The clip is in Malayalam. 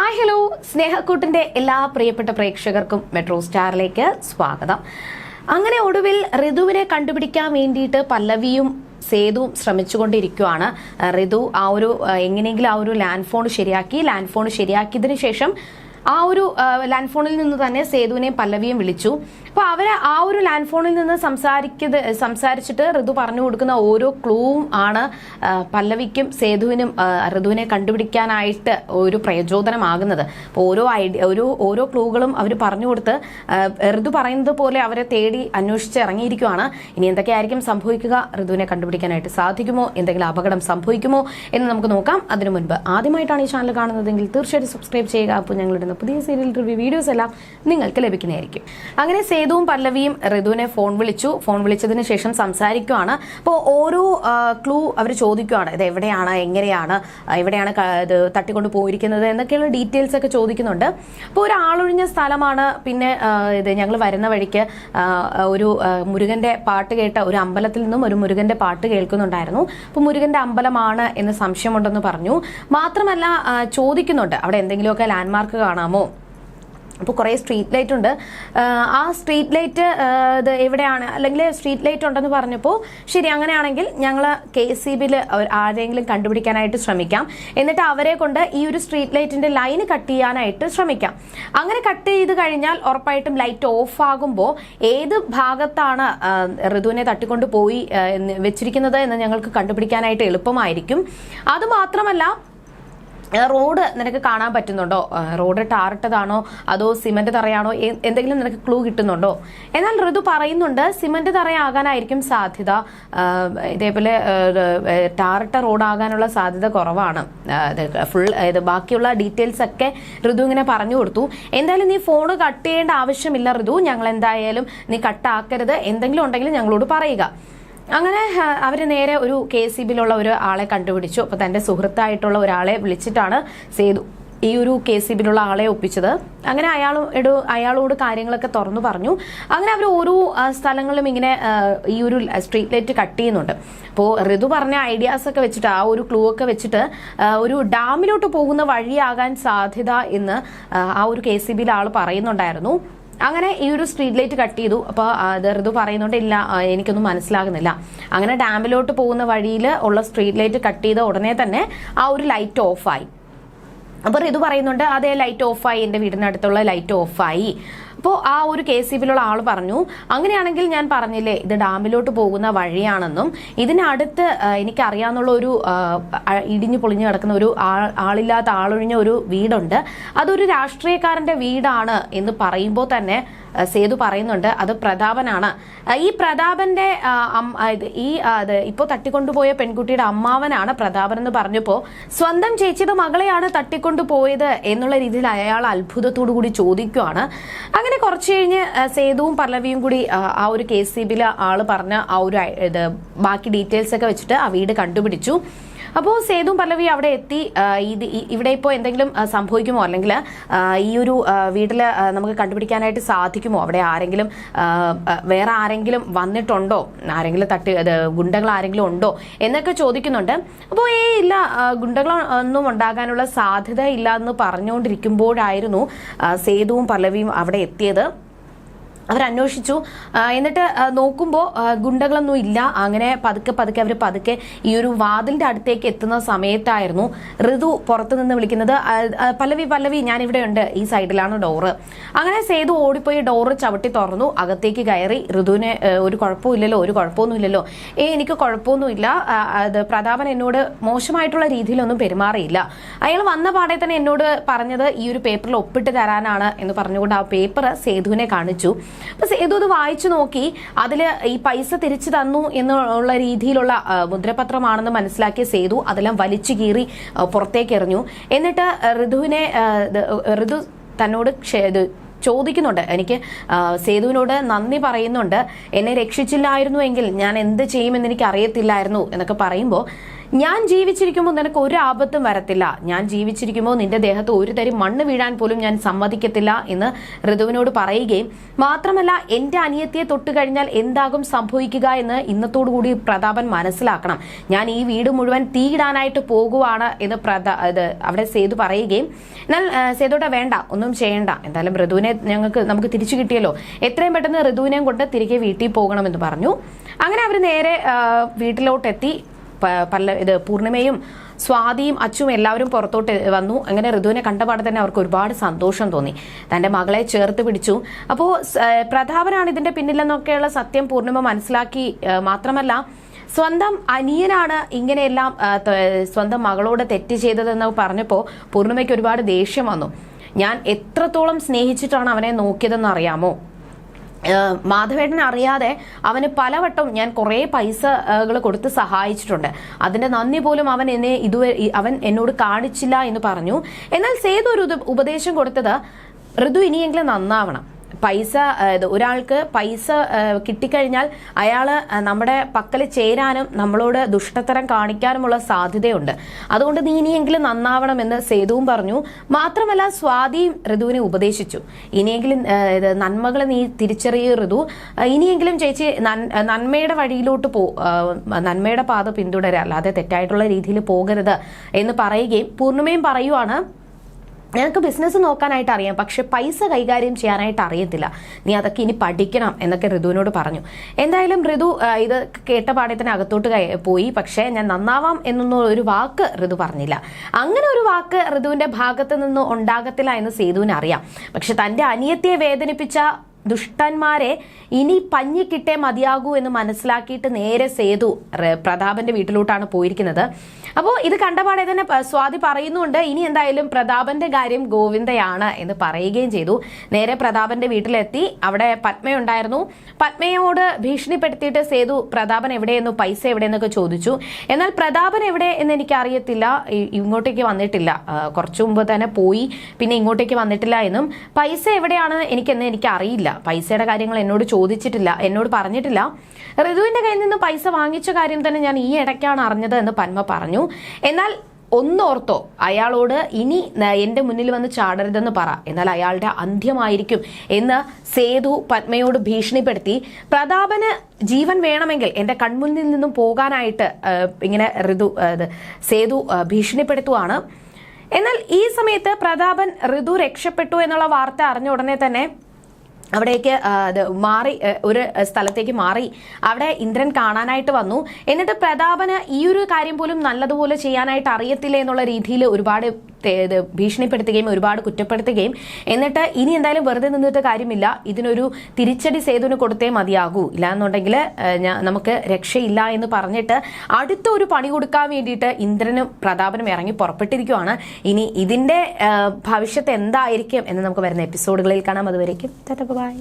Hi hello. സ്നേഹക്കൂട്ടിന്റെ എല്ലാ പ്രിയപ്പെട്ട പ്രേക്ഷകർക്കും മെട്രോ സ്റ്റാറിലേക്ക് സ്വാഗതം. അങ്ങനെ ഒടുവിൽ ഋതുവിനെ കണ്ടുപിടിക്കാൻ വേണ്ടിയിട്ട് പല്ലവിയും സേതുവും ശ്രമിച്ചുകൊണ്ടിരിക്കുകയാണ് ഋതു ആ ഒരു എങ്ങനെയെങ്കിലും ആ ഒരു ലാൻഡ് ഫോൺ ശരിയാക്കി. ലാൻഡ് ഫോൺ ശരിയാക്കിയതിനു ശേഷം ആ ഒരു ലാൻഡ് ഫോണിൽ നിന്ന് തന്നെ സേതുവിനെയും പല്ലവിയും വിളിച്ചു. അപ്പോൾ അവർ ആ ഒരു ലാൻഡ് ഫോണിൽ നിന്ന് സംസാരിക്കത് സംസാരിച്ചിട്ട് ഋതു പറഞ്ഞു കൊടുക്കുന്ന ഓരോ ക്ലൂവും ആണ് പല്ലവിക്കും സേതുവിനും ഋതുവിനെ കണ്ടുപിടിക്കാനായിട്ട് ഒരു പ്രചോദനമാകുന്നത്. അപ്പോൾ ഓരോ ഐഡിയ ഒരു ഓരോ ക്ലൂകളും അവർ പറഞ്ഞു കൊടുത്ത് ഋതു പറയുന്നത് പോലെ അവരെ തേടി അന്വേഷിച്ച് ഇറങ്ങിയിരിക്കുവാണ്. ഇനി എന്തൊക്കെയായിരിക്കും സംഭവിക്കുക? ഋതുവിനെ കണ്ടുപിടിക്കാനായിട്ട് സാധിക്കുമോ? എന്തെങ്കിലും അപകടം സംഭവിക്കുമോ? എന്ന് നമുക്ക് നോക്കാം. അതിനു മുൻപ് ആദ്യമായിട്ടാണ് ഈ ചാനൽ കാണുന്നതെങ്കിൽ തീർച്ചയായിട്ടും സബ്സ്ക്രൈബ് ചെയ്യുക. അപ്പോൾ ഞങ്ങളിടുന്ന പുതിയ സീരിയൽ റിവ്യൂ വീഡിയോസ് എല്ലാം നിങ്ങൾക്ക് ലഭിക്കുന്നതായിരിക്കും. അങ്ങനെ സേതുവും പല്ലവിയും ഋതുവിനെ ഫോൺ വിളിച്ചു. ഫോൺ വിളിച്ചതിന് ശേഷം സംസാരിക്കുവാണ്. അപ്പോൾ ഓരോ ക്ലൂ അവർ ചോദിക്കുവാണ്. ഇത് എവിടെയാണ് എങ്ങനെയാണ് എവിടെയാണ് ഇത് തട്ടിക്കൊണ്ട് പോയിരിക്കുന്നത് എന്നൊക്കെയുള്ള ഡീറ്റെയിൽസ് ഒക്കെ ചോദിക്കുന്നുണ്ട്. അപ്പോൾ ഒരു ആളൊഴിഞ്ഞ സ്ഥലമാണ്. പിന്നെ ഇത് ഞങ്ങൾ വരുന്ന വഴിക്ക് ഒരു മുരുകന്റെ പാട്ട് കേട്ട ഒരു അമ്പലത്തിൽ നിന്നും ഒരു മുരുകന്റെ പാട്ട് കേൾക്കുന്നുണ്ടായിരുന്നു. അപ്പോൾ മുരുകന്റെ അമ്പലമാണ് എന്ന് സംശയമുണ്ടെന്ന് പറഞ്ഞു. മാത്രമല്ല ചോദിക്കുന്നുണ്ട്. അവിടെ എന്തെങ്കിലുമൊക്കെ ലാൻഡ്മാർക്ക് കാണാമോ? അപ്പോൾ കുറേ സ്ട്രീറ്റ് ലൈറ്റ് ഉണ്ട്. ആ സ്ട്രീറ്റ് ലൈറ്റ് ഇത് എവിടെയാണ്? അല്ലെങ്കിൽ സ്ട്രീറ്റ് ലൈറ്റ് ഉണ്ടെന്ന് പറഞ്ഞപ്പോൾ ശരി അങ്ങനെയാണെങ്കിൽ ഞങ്ങൾ കെ സി ബിയിൽ ആരെങ്കിലും കണ്ടുപിടിക്കാനായിട്ട് ശ്രമിക്കാം. എന്നിട്ട് അവരെ കൊണ്ട് ഈ ഒരു സ്ട്രീറ്റ് ലൈറ്റിന്റെ ലൈൻ കട്ട് ചെയ്യാനായിട്ട് ശ്രമിക്കാം. അങ്ങനെ കട്ട് ചെയ്ത് കഴിഞ്ഞാൽ ഉറപ്പായിട്ടും ലൈറ്റ് ഓഫ് ആകുമ്പോൾ ഏത് ഭാഗത്താണ് ഋതുവിനെ തട്ടിക്കൊണ്ട് പോയി വെച്ചിരിക്കുന്നത് എന്ന് ഞങ്ങൾക്ക് കണ്ടുപിടിക്കാനായിട്ട് എളുപ്പമായിരിക്കും. അത് മാത്രമല്ല ഏഹ് റോഡ് നിനക്ക് കാണാൻ പറ്റുന്നുണ്ടോ? റോഡ് ടാറിട്ടതാണോ? അതോ സിമന്റ് തറയാണോ? എന്തെങ്കിലും നിനക്ക് ക്ലൂ കിട്ടുന്നുണ്ടോ? എന്നാൽ ഋതു പറയുന്നുണ്ട് സിമന്റ് തറയാകാനായിരിക്കും സാധ്യത. ഇതേപോലെ ടാറിട്ട റോഡാകാനുള്ള സാധ്യത കുറവാണ്. ഫുൾ ഇത് ബാക്കിയുള്ള ഡീറ്റെയിൽസ് ഒക്കെ ഋതു ഇങ്ങനെ പറഞ്ഞു കൊടുത്തു. എന്തായാലും നീ ഫോൺ കട്ട് ചെയ്യേണ്ട ആവശ്യമില്ല ഋതു. ഞങ്ങൾ എന്തായാലും നീ കട്ടാക്കരുത് എന്തെങ്കിലും ഉണ്ടെങ്കിൽ ഞങ്ങളോട് പറയുക. അങ്ങനെ അവർ നേരെ ഒരു കെ സി ബിയിലുള്ള ഒരു ആളെ കണ്ടുപിടിച്ചു. അപ്പോൾ തന്റെ സുഹൃത്തായിട്ടുള്ള ഒരാളെ വിളിച്ചിട്ടാണ് സേതു ഈ ഒരു കെ സി ബിയിലുള്ള ആളെ ഒപ്പിച്ചത്. അങ്ങനെ അയാൾ എടു അയാളോട് കാര്യങ്ങളൊക്കെ തുറന്നു പറഞ്ഞു. അങ്ങനെ അവർ ഓരോ സ്ഥലങ്ങളിലും ഇങ്ങനെ ഈ ഒരു സ്ട്രീറ്റ് ലൈറ്റ് കട്ട് ചെയ്യുന്നുണ്ട്. അപ്പോൾ ഋതു പറഞ്ഞ ഐഡിയാസ് ഒക്കെ വെച്ചിട്ട് ആ ഒരു ക്ലൂ ഒക്കെ വെച്ചിട്ട് ഒരു ഡാമിലോട്ട് പോകുന്ന വഴിയാകാൻ സാധ്യത എന്ന് ആ ഒരു കെ സി ബിയിലെ ആൾ പറയുന്നുണ്ടായിരുന്നു. അങ്ങനെ ഈ ഒരു സ്ട്രീറ്റ് ലൈറ്റ് കട്ട് ചെയ്തു. അപ്പോൾ ഋതു പറയുന്നുണ്ട് ഇല്ല എനിക്കൊന്നും മനസ്സിലാകുന്നില്ല. അങ്ങനെ ഡാമിലോട്ട് പോകുന്ന വഴിയിൽ ഉള്ള സ്ട്രീറ്റ് ലൈറ്റ് കട്ട് ചെയ്ത ഉടനെ തന്നെ ആ ഒരു ലൈറ്റ് ഓഫായി അപ്പോൾ ഇത് പറയുന്നുണ്ട് അതേ ലൈറ്റ് ഓഫായി എന്റെ വീടിനടുത്തുള്ള ലൈറ്റ് ഓഫായി അപ്പോൾ ആ ഒരു കെ സി ബിയിലുള്ള ആൾ പറഞ്ഞു അങ്ങനെയാണെങ്കിൽ ഞാൻ പറഞ്ഞില്ലേ ഇത് ഡാമിലോട്ട് പോകുന്ന വഴിയാണെന്നും ഇതിനടുത്ത് എനിക്കറിയാമെന്നുള്ള ഒരു ഇടിഞ്ഞു പൊളിഞ്ഞു കിടക്കുന്ന ഒരു ആളില്ലാത്ത ആളൊഴിഞ്ഞ ഒരു വീടുണ്ട്. അതൊരു രാഷ്ട്രീയക്കാരന്റെ വീടാണ് എന്ന് പറയുമ്പോൾ തന്നെ സേതു പറയുന്നുണ്ട് അത് പ്രതാപനാണ്. ഈ പ്രതാപന്റെ ഈ ഇപ്പോൾ തട്ടിക്കൊണ്ടുപോയ പെൺകുട്ടിയുടെ അമ്മാവനാണ് പ്രതാപൻ എന്ന് പറഞ്ഞപ്പോൾ സ്വന്തം ചേച്ചിയുടെ മകളെയാണ് തട്ടിക്കൊണ്ടുപോയത് എന്നുള്ള രീതിയിൽ അയാൾ അത്ഭുതത്തോടു കൂടി ചോദിക്കുവാണ്. അങ്ങനെ കുറച്ച് കഴിഞ്ഞ് സേതുവും പല്ലവിയും കൂടി ആ ഒരു കെ സി ബിയിലെ ആൾ പറഞ്ഞ ആ ഒരു ബാക്കി ഡീറ്റെയിൽസ് ഒക്കെ വെച്ചിട്ട് ആ വീട് കണ്ടുപിടിച്ചു. അപ്പോൾ സേതു പല്ലവി അവിടെ എത്തി ഇവിടെ ഇപ്പോ എന്തെങ്കിലും സംഭവിക്കുമോ? അല്ലെങ്കിൽ ഈ ഒരു വീട്ടിൽ നമുക്ക് കണ്ടുപിടിക്കാനായിട്ട് സാധിക്കുമോ? അവിടെ ആരെങ്കിലും വേറെ ആരെങ്കിലും വന്നിട്ടുണ്ടോ? ആരെങ്കിലും തട്ടി ഗുണ്ടകൾ ആരെങ്കിലും ഉണ്ടോ? എന്നൊക്കെ ചോദിക്കുന്നുണ്ട്. അപ്പോൾ ഏ ഇല്ല ഗുണ്ടകൾ ഒന്നും ഉണ്ടാകാനുള്ള സാധ്യത ഇല്ല എന്ന് പറഞ്ഞുകൊണ്ടിരിക്കുമ്പോഴായിരുന്നു സേതുവും പല്ലവിയും അവിടെ എത്തിയത്. അവരന്വേഷിച്ചു. എന്നിട്ട് നോക്കുമ്പോൾ ഗുണ്ടകളൊന്നും ഇല്ല. അങ്ങനെ പതുക്കെ പതുക്കെ അവർ പതുക്കെ ഈ ഒരു വാതിലിന്റെ അടുത്തേക്ക് എത്തുന്ന സമയത്തായിരുന്നു ഋതു പുറത്തു നിന്ന് വിളിക്കുന്നത് പല്ലവി പല്ലവി ഞാൻ ഇവിടെ ഉണ്ട് ഈ സൈഡിലാണ് ഡോറ് അങ്ങനെ സേതു ഓടിപ്പോയി ഡോറ് ചവിട്ടി തുറന്നു. അകത്തേക്ക് കയറി ഋതുവിന് ഒരു കുഴപ്പമില്ലല്ലോ ഒരു കുഴപ്പമൊന്നുമില്ലല്ലോ ഏ എനിക്ക് കുഴപ്പമൊന്നുമില്ല അത് പ്രതാപൻ എന്നോട് മോശമായിട്ടുള്ള രീതിയിലൊന്നും പെരുമാറിയില്ല. അയാൾ വന്ന പാടെ തന്നെ എന്നോട് പറഞ്ഞത് ഈ ഒരു പേപ്പറിൽ ഒപ്പിട്ട് തരാനാണ് എന്ന് പറഞ്ഞുകൊണ്ട് ആ പേപ്പർ സേതുവിനെ കാണിച്ചു. അപ്പൊ സേതു അത് വായിച്ചു നോക്കി അതിൽ ഈ പൈസ തിരിച്ചു തന്നു എന്നുള്ള രീതിയിലുള്ള മുദ്രപത്രമാണെന്ന് മനസ്സിലാക്കിയ സേതു അതെല്ലാം വലിച്ചു കീറി പുറത്തേക്ക് എറിഞ്ഞു. എന്നിട്ട് ഋതുവിനെ ഋതു തന്നോട് ചോദിക്കുന്നുണ്ട്. എനിക്ക് സേതുവിനോട് നന്ദി പറയുന്നുണ്ട്. എന്നെ രക്ഷിച്ചില്ലായിരുന്നു എങ്കിൽ ഞാൻ എന്ത് ചെയ്യുമെന്ന് എനിക്ക് അറിയത്തില്ലായിരുന്നു എന്നൊക്കെ പറയുമ്പോൾ ഞാൻ ജീവിച്ചിരിക്കുമ്പോൾ നിനക്ക് ഒരു ആപത്തും വരത്തില്ല. ഞാൻ ജീവിച്ചിരിക്കുമ്പോൾ നിന്റെ ദേഹത്ത് ഒരു തരി മണ്ണ് വീഴാൻ പോലും ഞാൻ സമ്മതിക്കത്തില്ല എന്ന് ഋതുവിനോട് പറയുകയും മാത്രമല്ല എന്റെ അനിയത്തിയെ തൊട്ട് കഴിഞ്ഞാൽ എന്താകും സംഭവിക്കുക എന്ന് ഇന്നത്തോടു കൂടി പ്രതാപൻ മനസ്സിലാക്കണം. ഞാൻ ഈ വീട് മുഴുവൻ തീയിടാനായിട്ട് പോകുവാണ് എന്ന് പ്രതാ ഇത് അവിടെ സേതു പറയുകയും എന്നാൽ ആ, വേണ്ട ഒന്നും ചെയ്യണ്ട. എന്തായാലും ഋതുവിനെ ഞങ്ങൾക്ക് നമുക്ക് തിരിച്ചു കിട്ടിയല്ലോ. എത്രയും പെട്ടെന്ന് ഋതുവിനെയും കൊണ്ട് തിരികെ വീട്ടിൽ പോകണമെന്ന് പറഞ്ഞു. അങ്ങനെ അവർ നേരെ വീട്ടിലോട്ടെത്തി. പല്ല ഇത് പൂർണിമയും സ്വാതിയും അച്ചും എല്ലാവരും പുറത്തോട്ട് വന്നു. അങ്ങനെ ഋതുവിനെ കണ്ടപാടെ തന്നെ അവർക്ക് ഒരുപാട് സന്തോഷം തോന്നി. തന്റെ മകളെ ചേർത്ത് പിടിച്ചു. അപ്പോൾ പ്രതാപനാണ് ഇതിന്റെ പിന്നിലെന്നൊക്കെയുള്ള സത്യം പൂർണിമ മനസ്സിലാക്കി മാത്രമല്ല സ്വന്തം അനിയനാണ് ഇങ്ങനെയെല്ലാം സ്വന്തം മകളോട് തെറ്റ് ചെയ്തതെന്ന് പറഞ്ഞപ്പോൾ പൂർണിമയ്ക്ക് ഒരുപാട് ദേഷ്യം വന്നു. ഞാൻ എത്രത്തോളം സ്നേഹിച്ചിട്ടാണ് അവനെ നോക്കിയതെന്ന് അറിയാമോ? മാധവേട്ടൻ അറിയാതെ അവന് പലവട്ടം ഞാൻ കുറേ പൈസകൾ കൊടുത്ത് സഹായിച്ചിട്ടുണ്ട്. അതിന്റെ നന്ദി പോലും അവൻ എന്നെ ഇതുവരെ അവൻ എന്നോട് കാണിച്ചില്ല എന്ന് പറഞ്ഞു. എന്നാൽ സേതു ഒരു ഉപദേശം കൊടുത്തത് ഋതു ഇനിയെങ്കിലും നന്നാവണം. പൈസ ഒരാൾക്ക് പൈസ കിട്ടിക്കഴിഞ്ഞാൽ അയാൾ നമ്മുടെ പക്കൽ ചേരാനും നമ്മളോട് ദുഷ്ടത്തരം കാണിക്കാനുമുള്ള സാധ്യതയുണ്ട്. അതുകൊണ്ട് നീ ഇനിയെങ്കിലും നന്നാവണമെന്ന് സേതുവും പറഞ്ഞു. മാത്രമല്ല സ്വാതിയും ഋതുവിനെ ഉപദേശിച്ചു. ഇനിയെങ്കിലും നന്മകൾ നീ തിരിച്ചറിയ ഋതു. ഇനിയെങ്കിലും ചേച്ചി നന്മയുടെ വഴിയിലോട്ട് പോ നന്മയുടെ പാത പിന്തുടരുക അല്ലാതെ തെറ്റായിട്ടുള്ള രീതിയിൽ പോകരുത് എന്ന് പറയുകയും പൂർണിമയും പറയുവാണ്. നിനക്ക് ബിസിനസ് നോക്കാനായിട്ട് അറിയാം. പക്ഷെ പൈസ കൈകാര്യം ചെയ്യാനായിട്ട് അറിയത്തില്ല. നീ അതൊക്കെ ഇനി പഠിക്കണം എന്നൊക്കെ ഋതുവിനോട് പറഞ്ഞു. എന്തായാലും ഋതു ഇത് കേട്ട പാടത്തിന് അകത്തോട്ട് പോയി. പക്ഷേ ഞാൻ നന്നാവാം എന്നൊന്നും ഒരു വാക്ക് ഋതു പറഞ്ഞില്ല. അങ്ങനെ ഒരു വാക്ക് ഋതുവിന്റെ ഭാഗത്ത് നിന്ന് ഉണ്ടാകത്തില്ല എന്ന് സേതുവിന് അറിയാം പക്ഷെ തന്റെ അനിയത്തിയെ വേദനിപ്പിച്ച ദുഷ്ടന്മാരെ ഇനി പഞ്ഞിക്കിട്ടേ മതിയാകൂ എന്ന് മനസ്സിലാക്കിയിട്ട് നേരെ സേതു പ്രതാപന്റെ വീട്ടിലോട്ടാണ് പോയിരിക്കുന്നത്. അപ്പോൾ ഇത് കണ്ടപാടെ തന്നെ സ്വാതി പറയുന്നുണ്ട് ഇനി എന്തായാലും പ്രതാപന്റെ കാര്യം ഗോവിന്ദയാണ് എന്ന് പറയുകയും ചെയ്തു. നേരെ പ്രതാപന്റെ വീട്ടിലെത്തി അവിടെ പത്മയുണ്ടായിരുന്നു. പത്മയോട് ഭീഷണിപ്പെടുത്തിയിട്ട് സേതു പ്രതാപൻ എവിടെയെന്നു പൈസ എവിടെയെന്നൊക്കെ ചോദിച്ചു. എന്നാൽ പ്രതാപൻ എവിടെ എന്ന് എനിക്ക് അറിയത്തില്ല ഇങ്ങോട്ടേക്ക് വന്നിട്ടില്ല. കുറച്ചു മുമ്പ് തന്നെ പോയി പിന്നെ ഇങ്ങോട്ടേക്ക് വന്നിട്ടില്ല എന്നും. പൈസ എവിടെയാണ് എനിക്കെന്ന് എനിക്ക് അറിയില്ല പൈസയുടെ കാര്യങ്ങൾ എന്നോട് ചോദിച്ചിട്ടില്ല. എന്നോട് പറഞ്ഞിട്ടില്ല. റിതുവിന്റെ കയ്യിൽ നിന്ന് പൈസ വാങ്ങിച്ച കാര്യം തന്നെ ഞാൻ ഈ ഇടയ്ക്കാണ് അറിഞ്ഞത് എന്ന് പന്മ പറഞ്ഞു. എന്നാൽ ഒന്നോർത്തോ അയാളോട് ഇനി എന്റെ മുന്നിൽ വന്ന് ചാടരുതെന്ന് പറ. എന്നാൽ അയാളുടെ അന്ത്യമായിരിക്കും എന്ന് സേതു പത്മയോട് ഭീഷണിപ്പെടുത്തി. പ്രതാപന് ജീവൻ വേണമെങ്കിൽ എന്റെ കൺമുന്നിൽ നിന്നും പോകാനായിട്ട് ഇങ്ങനെ ഋതു സേതു ഭീഷണിപ്പെടുത്തുവാണ്. എന്നാൽ ഈ സമയത്ത് പ്രതാപൻ ഋതു രക്ഷപ്പെട്ടു എന്നുള്ള വാർത്ത അറിഞ്ഞ ഉടനെ തന്നെ അവിടേക്ക് മാറി ഒരു സ്ഥലത്തേക്ക് മാറി അവിടെ ഇന്ദ്രൻ കാണാനായിട്ട് വന്നു. എന്നിട്ട് പ്രതാപന് ഈ ഒരു കാര്യം പോലും നല്ലതുപോലെ ചെയ്യാനായിട്ട് അറിയത്തില്ല എന്നുള്ള രീതിയിൽ ഒരുപാട് ഭീഷണിപ്പെടുത്തുകയും ഒരുപാട് കുറ്റപ്പെടുത്തുകയും എന്നിട്ട് ഇനി എന്തായാലും വെറുതെ നിന്നിട്ട് കാര്യമില്ല. ഇതിനൊരു തിരിച്ചടി സേതുവിന് കൊടുത്തേ മതിയാകൂ. ഇല്ല എന്നുണ്ടെങ്കിൽ നമുക്ക് രക്ഷയില്ല എന്ന് പറഞ്ഞിട്ട് അടുത്ത ഒരു പണി കൊടുക്കാൻ വേണ്ടിയിട്ട് ഇന്ദ്രനും പ്രതാപനും ഇറങ്ങി പുറപ്പെട്ടിരിക്കുവാണ്. ഇനി ഇതിന്റെ ഭവിഷ്യത്ത് എന്തായിരിക്കും എന്ന് നമുക്ക് വരുന്ന എപ്പിസോഡുകളിൽ കാണാം. അതുവരേക്കും ബൈ